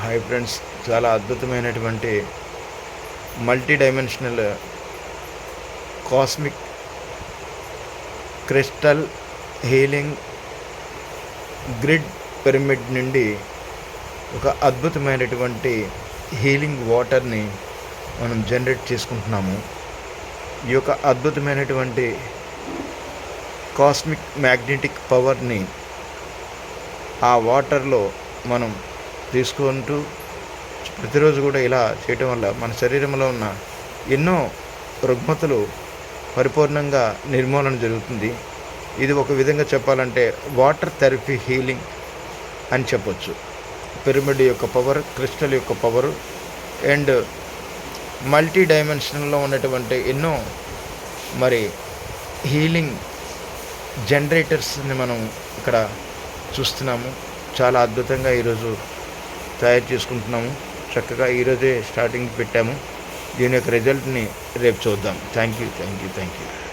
Hi friends చాలా అద్భుతమైనటువంటి multi dimensional cosmic crystal healing grid pyramid నుండి ఒక అద్భుతమైనటువంటి హీలింగ్ వాటర్ని మనం జనరేట్ చేసుకుంటున్నాము. ఈ యొక్క అద్భుతమైనటువంటి కాస్మిక్ మ్యాగ్నెటిక్ పవర్ని ఆ వాటర్లో మనం తీసుకుంటూ ప్రతిరోజు కూడా ఇలా చేయటం వల్ల మన శరీరంలో ఉన్న ఎన్నో రుగ్మతలు పరిపూర్ణంగా నిర్మూలన జరుగుతుంది. ఇది ఒక విధంగా చెప్పాలంటే వాటర్ థెరపీ హీలింగ్ అని చెప్పొచ్చు. పిరమిడ్ యొక్క పవర్ క్రిస్టల్ యొక్క పవర్ అండ్ మల్టీ డైమెన్షనల్లో ఉన్నటువంటి ఎన్నో మరి హీలింగ్ జనరేటర్స్ని మనం ఇక్కడ చూస్తున్నాము. చాలా అద్భుతంగా ఈరోజు తయారు చేసుకుంటున్నాము. చక్కగా ఈరోజే స్టార్టింగ్ పెట్టాము. దీని యొక్క రిజల్ట్ని రేపు చూద్దాం. Thank you thank you thank you